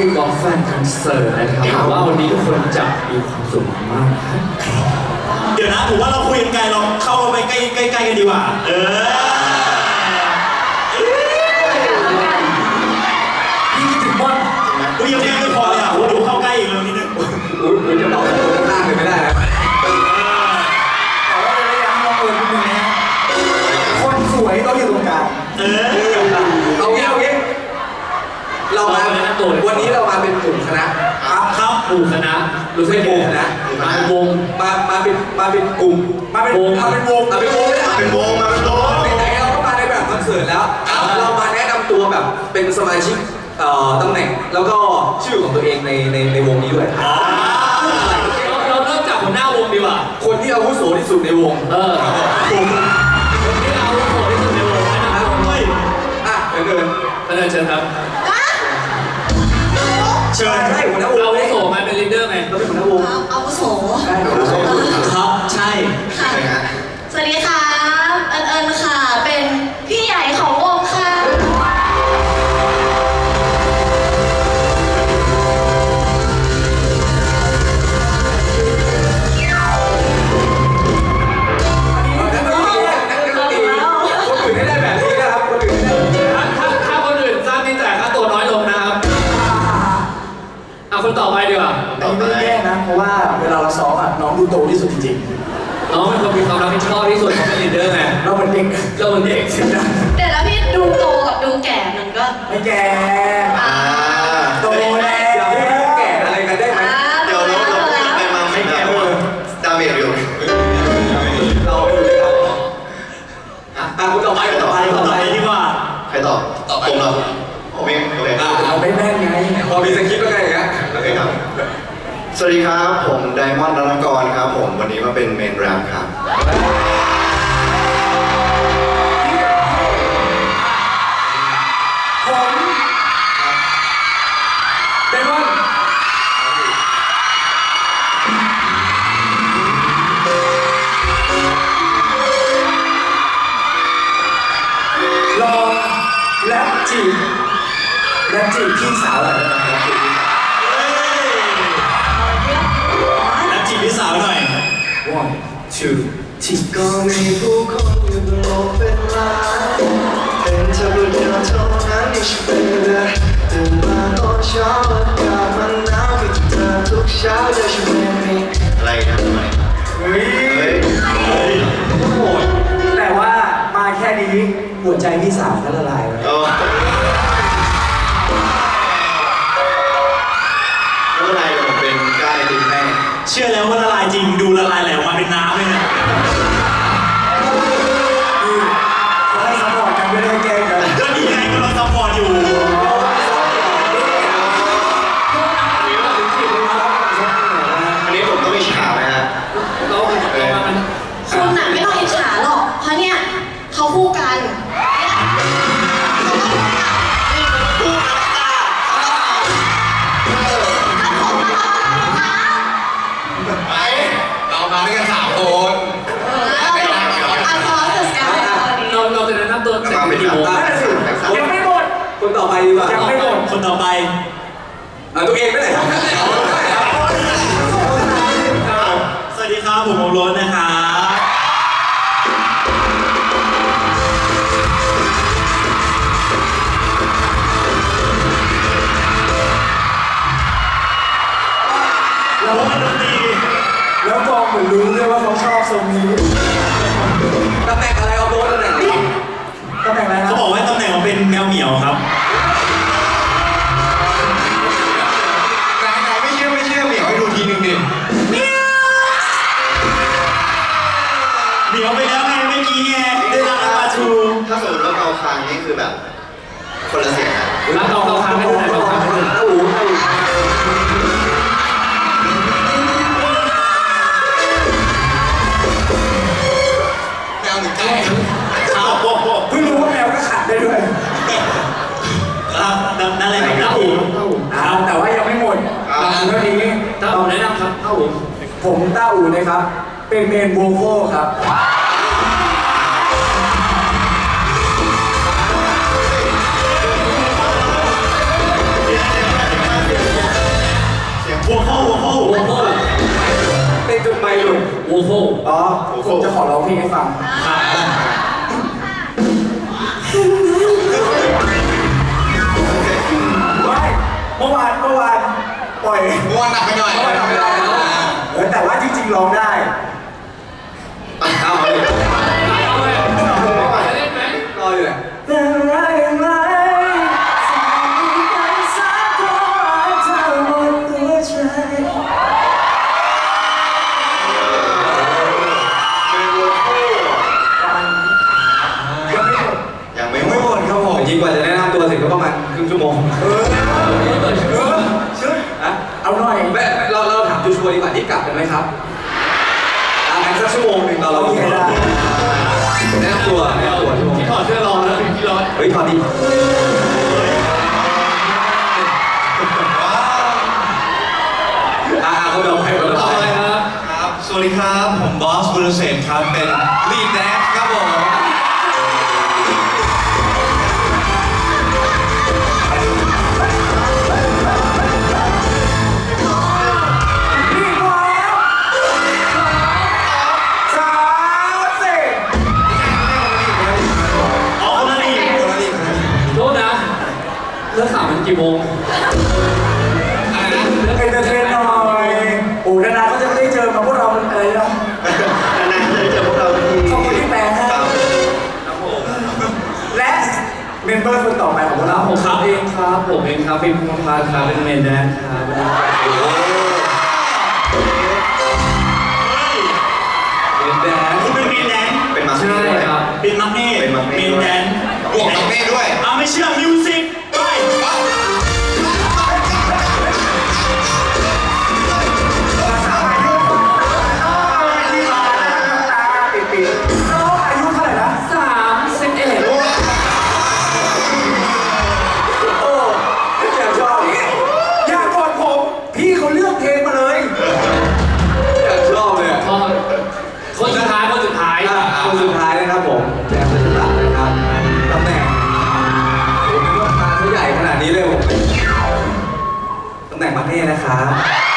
ตอน Mystery of Fan Concert นะครับหวังว่าวันนี้ทุกคนจะมีความสุขมากครับเดี๋ยวนะผมว่าเราคุยกันไกลเราเข้าไปใกล้ใกล้ใกล้กันดีกว่า เออ กลุ่มคณะครับครับหมู่คณะรู้สึกไม่หมู่คณะมาวงมามาเป็นมาเป็นกลุ่มมาเป็นวงมาเป็นวงมาเป็นวงเลยอะเป็นวงมาเป็นวงไหนๆเราก็มาในแบบคอนเสิร์ตแล้ว เรามาแนะนำตัวแบบเป็นสมาชิกเอ่อตำแหน่งแล้วก็ชื่อของตัวเองในในในวงนี้ด้วยเราเราเริ่มจากหัวหน้าวงดีกว่าคนที่อาวุโสที่สุดในวงเออคนที่เอาโหที่สุดในวงนะครับเฮ้ยอะเดินเดินเออเชิญครับ เชิญใช่หัวหน้าวงเราเลยโสมาเป็นลีดเดอร์ไงเราเป็นหัวหน้าวงอาวุโสใช่หัวหน้าวงครับ ใช่ ค่ะใช่ฮะสวัสดีค่ะ อะอะคุณต่อไปคุณต่อไปต่ต่ออไปไปดีกว่า ใครตอบตอบผมเหรอผมเองโอเคอะเราไม่แม่นไงพอมีสคริปต์แล้วไงอย่างเงี้ยโอเคครับ สวัสดีครับ ผมไดมอนด์รณกรครับ ผมวันนี้มาเป็นเมนแรมครับ จีบแรปจีบพี่สาวหน่อยแรปจีบพี่สาวแล้วจีบพี่สาวหน่อย one two ที่ก็มีผู้คนอยู่บนโลกเป็นล้านเป็นเธอคนเดียวเท่านั้นที่ฉันเป็นเลยตื่นมาตอนเช้าอากาศมันหนาวมีเธอทุกเช้าแต่ฉันไม่มีอะไรนะทำไมเฮ้ยเฮ้ยโหแต่ว่ามาแค่นี้ หัวใจพี่สาวก็ละลายแล้วโอ้ไม่เป็นไรเดี๋ยวผมเป็นกล้าในทีมแม่เชื่อแล้วว่าละลายจริงดูละลายแหลวมาเป็นน้ำเลย คนต่อไปดีกว่ายังไม่หมดคนต่อไปอะตัวเองไม่ได้ครับสวัสดีครับ ผมโอรสนะครับเราโอ้ยดนตรีรู้เลยว่าเขาชอบทรงนี้ตำแหน่งอะไรเอาโดนตำแหน่งไหนตำแหน่งอะไรครัเขาบบอกว่าตำแหน่งมัน เป็นแมวเหมียวครับ ไหนไหนไม่เชื่อไม่เชื่อเหมียวให้ดูทีนึงดิเหมียวไปแล้วไงเมื่อกี้ไงได้รับปลาทูถ้าสมมติว่าเกาคางนี่คือแบบ คนละเสียงอะแล้วเราเราทำให้ดูหน่อยเรา ผมต้าอูนะครับ เป็นเมนโวโคครับ ยังไม่หมดยังไม่ไม่หหมมดดครับผมจริงกว่าจะแนะนำตัวเสร็จก็ประมาณครึ่งชั่วโมงเออเออชึดนะเอาหน่อยแม่เราเราถามจูชัวร์ดีกว่าที่กลับกันไหมครับอะงั้นสักชั่วโมงหนึ่งเราเราโอเคได้แนะนำตัวแนะนำตัวชั่วโมง ที่ถอดเสื้อรองแล้วที่ร้อนเฮ้ยพอดี ครับ ผมบอสบุรเศรษฐ์ครับ เป็นลีดแดนายนะครับผมแจมเป็นตัดนะครับตำแหน่งผมเป็นว่ามาเขาใหญ่ขนาดนี้เลยผมตำแหน่งมาเน่นะครับ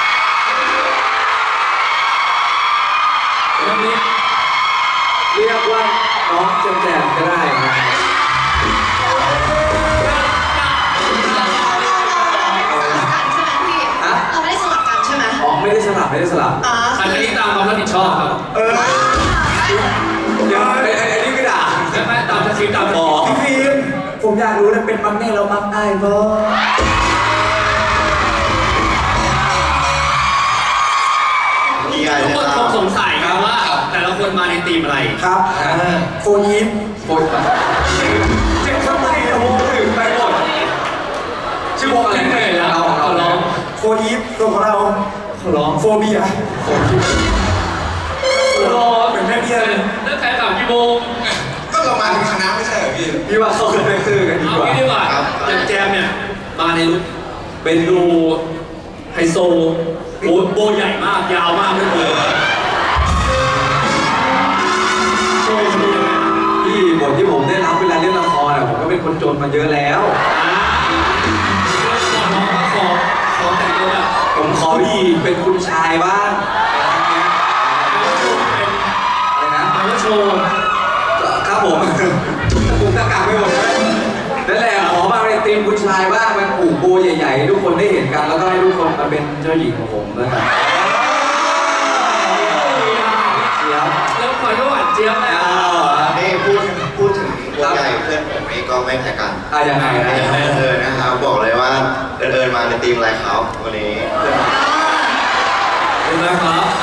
เลยเป็นมังเน่เรามังไอ้บ่มีไงทุกนะคนคครังบสงสัยกันว่า แต่ละคนมาในทีมอะไรครับโฟยิปโอ๊ยเจ็บทำไมโอ้โหถึงไปหมดชื่อวงอะไรเหนื่อยแล้วเอาของขอร้เราองโฟยิปตัวของเราขอร้องโฟเบียขอร้องเหมือนแม่เบี้ยเลยเลิกขายข่าวกี่โมง พี่พี่ว่าเขาเป็นซื่อกันดีเอากว่า งี้ดีกว่าครับอย่างแจมเนี่ยมาในลุคเป็นดูดูไฮโซโบโบใหญ่มากยาวมากไม่โบโชว์ดูยังไงที่บทที่ผมได้รับเวลาเล่นละครอะผมก็เป็นคนจนมาเยอะแล้วอ่าขอน้องก็ขอขอแต่งตัวแบบผมขอดีเป็นคุณชายบ้างโชว์เป็นอะไรนะเอาว่าโชว์ ครับผม นผู้ชายบ้างมันผูกโบใหญ่ๆให้ทุกคนได้เห็นกันแล้วก็ให้ทุกคนมาเป็นเจ้าหญิงของผมนะครับเชียร์แล้วขอโทษเจี๊ยบนะนี่พูดพูดถึงผู้ใหญ่เพื่อนผมนี่ก็ไม่แพ้กันอะยังไงนะเดินนะครับบอกเลยว่าเดินมาในทีมลายขาววันนี้เพื่อน ขอครับ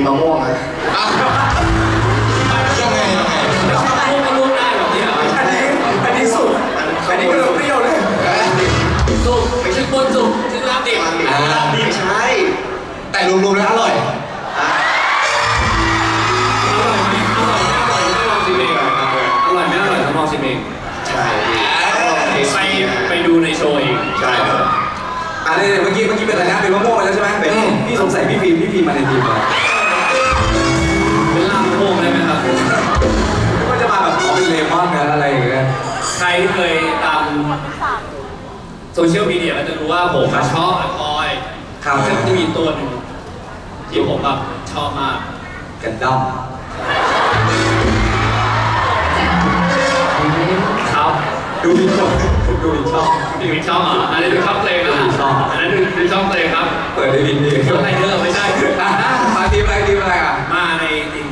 มมะม่วงนะยังไงยังไงพูดไม่รู้ได้แบบนี้เหรออันนี้อันนี้สุดอันนี้ก็เปรี้ยวเลยสุกไม่ใช่บนสุกชื่อร้านดิบอ่าไม่ใช่แต่รวมๆแล้วอร่อยอร่อยไหมอร่อยไม่อร่อยต้องลองชิมเองอร่อยไม่อร่อยต้องลองชิมเองใช่ไปไปดูในโชว์เองใช่ครับอะเนี่ยเมื่อกี้เมื่อกี้เป็นอะไรนะเป็นมะม่วงไปแล้วใช่ไหมเป็นพี่สงสัยพี่ฟิล์มพี่ฟิล์มมาในทีมเราเป็นลา เป็นเลมอนนะอะไรอย่างเงี้ย ใครที่เคยตามโซเชียลมีเดียก็จะรู้ว่าผมอะชอบอะคอยครับ ซึ่งจะมีตัวหนึ่งที่ผมแบบชอบมาก กันดั้มครับ ดูดิชอบดูดิชอบดูชอบเหรออันนี้ดูชอบเพลงนะดูชอบอันนั้นดูดูชอบเพลงครับ เปิดได้ดินดีตัวไทเดอร์ไม่ใช่ อะมาทีมอะไรทีมอะไรอะ มาในทีม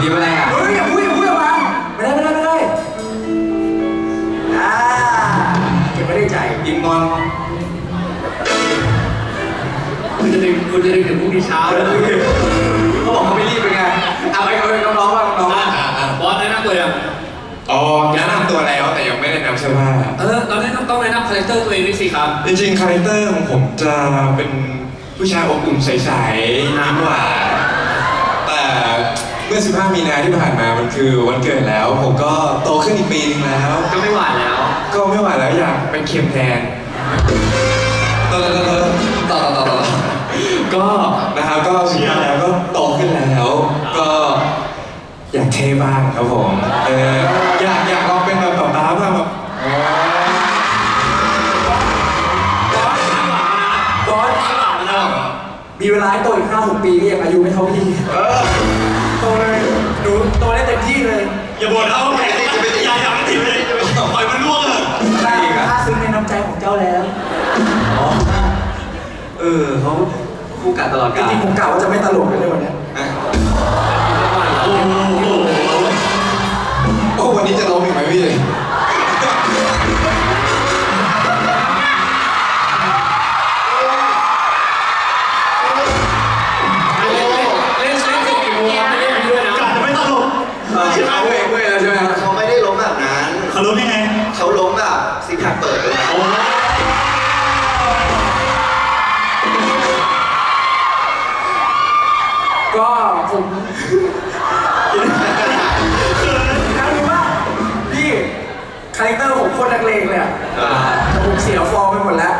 ทีมอะไรอะเฮ้ยอย่าพูดอย่าพูดออกมาไม่ได้ไม่ได้ไม่ได้อ่าเก็บไว้ในใจทีมงอนคุณจะดึงคุณจะดึงถึงพรุ่งนี้เช้าเลยเขาบอกเขาไม่รีบเป็นไงเอาไปเอาไปน้องๆบ้างน้องๆบอสแนะนำตัวยังอ๋อแนะนำตัวแล้วแต่ยังไม่ได้นำเสื้อผ้าเออเราแนะนำต้องแนะนำคาแรคเตอร์ตัวเองด้วยสิครับ จริงๆคาแรคเตอร์ของผมจะเป็นผู้ชายอบอุ่นใสๆยิ้มหวาน เมื่อ 15 มีนาที่ผ่านมามันคือวันเกิดแล้ว ผมก็โตขึ้นอีกปีนึงแล้ว ก็ไม่หวานแล้ว ก็ไม่ไหวแล้วอยากเป็นเค็มแทนต่อต่อต่อต่อต่อต่อก็นะครับก็สุดท้ายแล้วก็โตขึ้นแล้ว ก็อยากเท่บ้างครับผมเอออยากอยากลองเป็นแบบป๊าป๊าบ้างแบบบอสมีเวลาให้โตอีกห้าหกปีก็ยังอายุไม่เท่าพี่โต เลยหนูโตได้เต็มที่เลยอย่าบ่นเอาอย่าอย่าอย่ามันติดเลยปล่อยมันล่วงเถอะได้ค่าซึ้งในน้ำใจของเจ้าแล้วเออเขาคู่กัดตลอดจกาลริงๆผมกล่าวว่าจะไม่ตลกเลยในวันเนี้ยอะโอ้โหโอ้วันนี้จะล้มอีกไหมพี่ ผมแล้วรู้ว่าพี่คาแรคเตอร์ผมโคตรนักเลงเลยอะอ่าแต่ผมเสียฟอร์มไปหมดแล้ว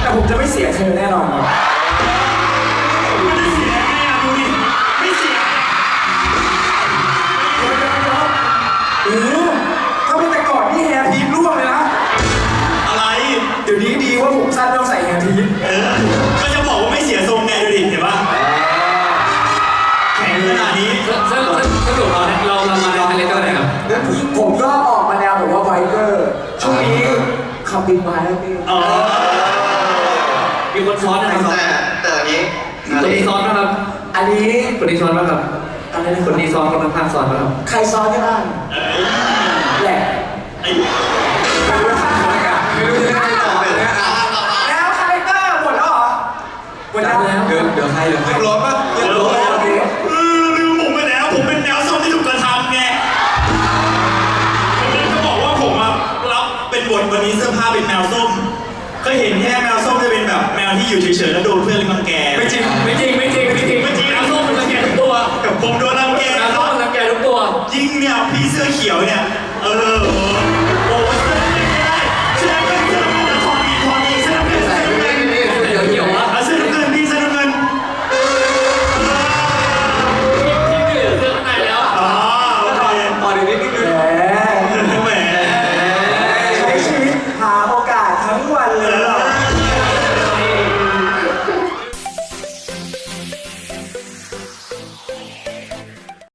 แต่ผมจะไม่เสียเธอแน่นอน บบินมาแล้วพี่อ๋อมีคนซ้อนนะครับแต่แต่อันนี้คนนี้ซ้อนนะครับ อันนี้คนนี้ซ้อนป่ะครับ อะไรนะคนนี้ซ้อนคนข้างๆซ้อนป่ะครับ ใครซ้อนที่บ้านเอ้ยแหละไอ้ไม่รู้จะได้ตอบเลยนะอะแล้วคาแรคเตอร์หมดแล้วเหรอหมดแล้ว เดี๋ยวเดี๋ยวใครเดี๋ยวใครเรียบ อยู่เฉยๆแล้วโดนเพื่อนรังแกไม่จริงไม่จริงไม่จริงไม่จริงไม่จริงน้ำส้มมันรังแกทุกตัว กับผมโดนรังแกน้ำส้มมันรังแกทุกตัว ยิ่งเนี่ยพี่เสื้อเขียวเนี่ยเออ